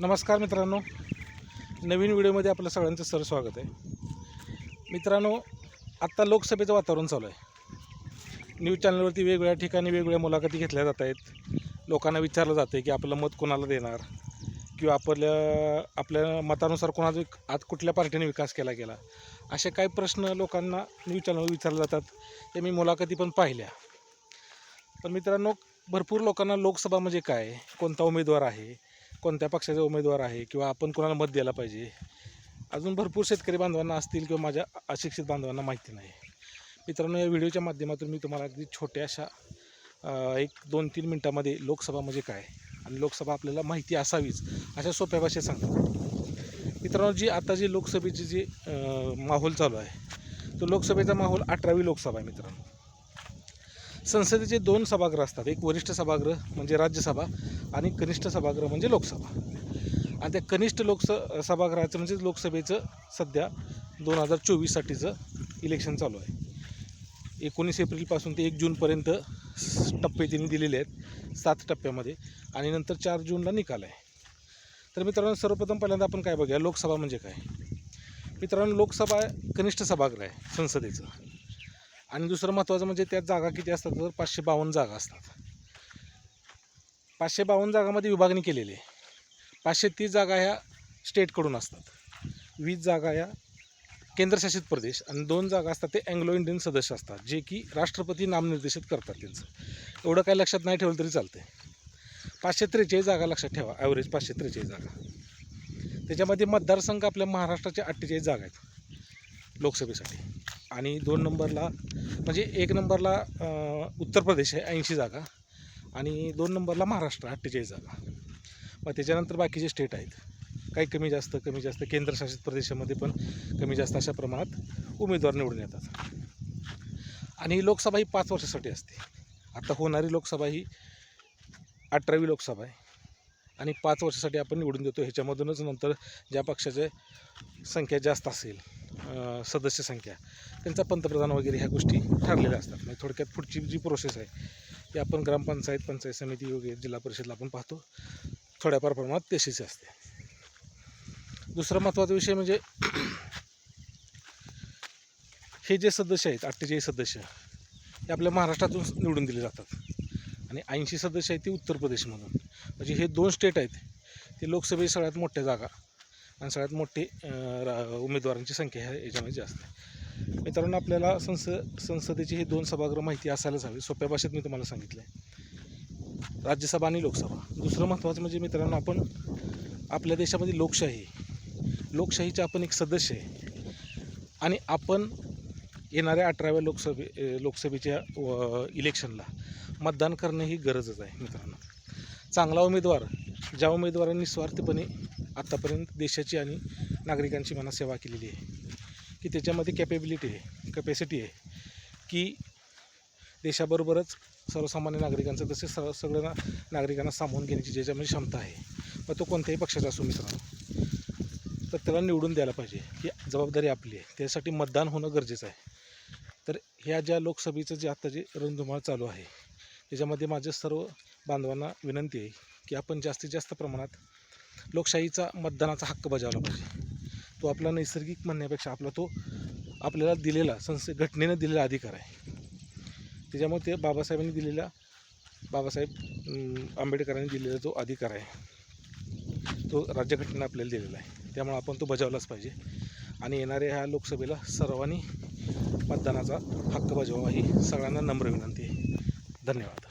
नमस्कार मित्रांनो. नवीन व्हिडिओमध्ये आपलं सगळ्यांचं सर स्वागत आहे. मित्रांनो आत्ता लोकसभेचं वातावरण चालू आहे. न्यूज चॅनलवरती वेगवेगळ्या ठिकाणी वेगवेगळ्या मुलाखती घेतल्या जात आहेत. लोकांना विचारलं जातं आहे की आपलं मत कोणाला देणार? किंवा आपल्या आपल्या मतानुसार कोणाचा विक- आज कुठल्या पार्टीने विकास केला गेला? असे काही प्रश्न लोकांना न्यूज चॅनलवर विचारले जातात. ते मी मुलाखती पण पाहिल्या. पण मित्रांनो भरपूर लोकांना लोकसभा म्हणजे काय? कोणता उमेदवार आहे? कोणत्या पक्षाचा उमेदवार आहे किंवा आपण कोणाला मत द्यायला पाहिजे? अजून भरपूर शेतकरी बांधवांना असतील किंवा माझ्या अशिक्षित बांधवांना माहिती नाही. मित्रांनो या व्हिडिओच्या माध्यमातून मी तुम्हाला अगदी छोट्याशा एक दोन तीन मिनटामध्ये लोकसभा म्हणजे काय आणि लोकसभा आपल्याला माहिती असावीच अशा सोप्या भाषेत सांगतो. मित्रांनो जी आता जी लोकसभेची जी माहोल चालू आहे तो लोकसभेचा माहोल अठरावी लोकसभा आहे मित्रांनो. संसदेचे दोन सभागृह असतात. एक वरिष्ठ सभागृह म्हणजे राज्यसभा आणि कनिष्ठ सभागृह म्हणजे लोकसभा. आणि त्या कनिष्ठ लोकस सभागृहाचं म्हणजे लोकसभेचं सध्या दोन हजार चोवीससाठीचं इलेक्शन चालू आहे. एकोणीस एप्रिलपासून ते एक जूनपर्यंत स- टप्पे त्यांनी दिलेले आहेत सात टप्प्यामध्ये. आणि नंतर चार जूनला निकाल आहे. तर मित्रांनो सर्वप्रथम पहिल्यांदा आपण काय बघूया? लोकसभा म्हणजे काय? मित्रांनो लोकसभा कनिष्ठ सभागृह आहे संसदेचं. आणि दुसरं महत्त्वाचं म्हणजे त्यात जागा किती असतात तर पाचशे बावन्न जागा असतात. पाचशे बावन्न जागामध्ये विभागणी केलेली आहे. पाचशे तीस जागा ह्या स्टेटकडून असतात. वीस जागा ह्या केंद्रशासित प्रदेश आणि दोन जागा असतात ते अँग्लो इंडियन सदस्य असतात जे की राष्ट्रपती नामनिर्देशित करतात त्यांचं. एवढं काही लक्षात नाही ठेवलं तरी चालते पाचशे त्रेचाळीस जागा लक्षात ठेवा ॲव्हरेज पाचशे त्रेचाळीस जागा. त्याच्यामध्ये मतदारसंघ आपल्या महाराष्ट्राचे अठ्ठेचाळीस जागा आहेत लोकसभेसाठी. आणि दोन नंबरला म्हणजे एक नंबरला उत्तर प्रदेश आहे ऐंशी जागा आणि दोन नंबरला महाराष्ट्र अठ्ठेचाळीस जागा. मग त्याच्यानंतर बाकीचे स्टेट आहेत काही कमी जास्त कमी जास्त केंद्रशासित प्रदेशामध्ये पण कमी जास्त अशा प्रमाणात उमेदवार निवडून येतात. आणि लोकसभा ही पाच वर्षासाठी असते. आता होणारी लोकसभा ही अठरावी लोकसभा आहे. आणि पाच वर्षासाठी आपण निवडून देतो. ह्याच्यामधूनच नंतर ज्या पक्षाचे संख्या जास्त असेल सदस्य संख्या त्यांचा पंतप्रधान वगैरे ह्या गोष्टी ठरलेल्या असतात. म्हणजे थोडक्यात पुढची जी प्रोसेस आहे ती आपण ग्रामपंचायत पंचायत समिती वगैरे जिल्हा परिषदला आपण पाहतो. थोड्याफार प्रमाणात तशीच असते. दुसरा महत्त्वाचा विषय म्हणजे हे जे सदस्य आहेत अठ्ठेचाळीस सदस्य हे आपल्या महाराष्ट्रातून निवडून दिले जातात. आणि ऐंशी सदस्य आहेत ती उत्तर प्रदेशमधून. म्हणजे हे दोन स्टेट आहेत. ते लोकसभेची सगळ्यात मोठ्या जागा आणि सगळ्यात मोठी रा- उमेदवारांची संख्या ह्या याच्यामध्ये जास्त आहे. मित्रांनो आपल्याला संस संसदेची हे दोन सभागृह माहिती असायलाच हवी. सोप्या भाषेत मी तुम्हाला सांगितलं आहे राज्यसभा आणि लोकसभा. दुसरं महत्त्वाचं म्हणजे मित्रांनो आपण आपल्या देशामध्ये लोकशाही. लोकशाहीचे आपण एक सदस्य आहे. आणि आपण येणाऱ्या अठराव्या लोकसभे लोकसभेच्या व- इलेक्शनला मतदान करणं ही गरजच आहे मित्रांनो. चांगला उमेदवार ज्या उमेदवारांनी स्वार्थपणे आत्तापर्यंत देशाची आणि नागरिकांची मना सेवा केलेली आहे की त्याच्यामध्ये कॅपेबिलिटी आहे कपॅसिटी आहे की देशाबरोबरच सर्वसामान्य नागरिकांचं तसेच सर्व सगळं ना नागरिकांना सामावून घेण्याची ज्याच्यामध्ये क्षमता आहे मग तो कोणत्याही पक्षाचा असो मित्रांनो. तर त्याला निवडून द्यायला पाहिजे ही जबाबदारी आपली आहे त्यासाठी मतदान होणं गरजेचं आहे. तर ह्या ज्या लोकसभेचं जे आता जे रणधुमाळ चालू आहे त्याच्यामध्ये माझ्या सर्व बांधवांना विनंती आहे की आपण जास्तीत जास्त प्रमाणात लोकशाहीचा मतदानाचा हक्क बजावला पाहिजे. तो आपला नैसर्गिक म्हणण्यापेक्षा आपला तो आपल्याला दिलेला संस घटनेनं दिलेला अधिकार आहे. त्याच्यामुळे ते बाबासाहेबांनी दिलेला बाबासाहेब आंबेडकरांनी दिलेला जो अधिकार आहे तो राज्यघटनेनं आपल्याला दिलेला आहे. त्यामुळे आपण तो बजावलाच पाहिजे. आणि येणाऱ्या ह्या लोकसभेला सर्वांनी मतदानाचा हक्क बजावा ही सगळ्यांना नम्र विनंती आहे. धन्यवाद.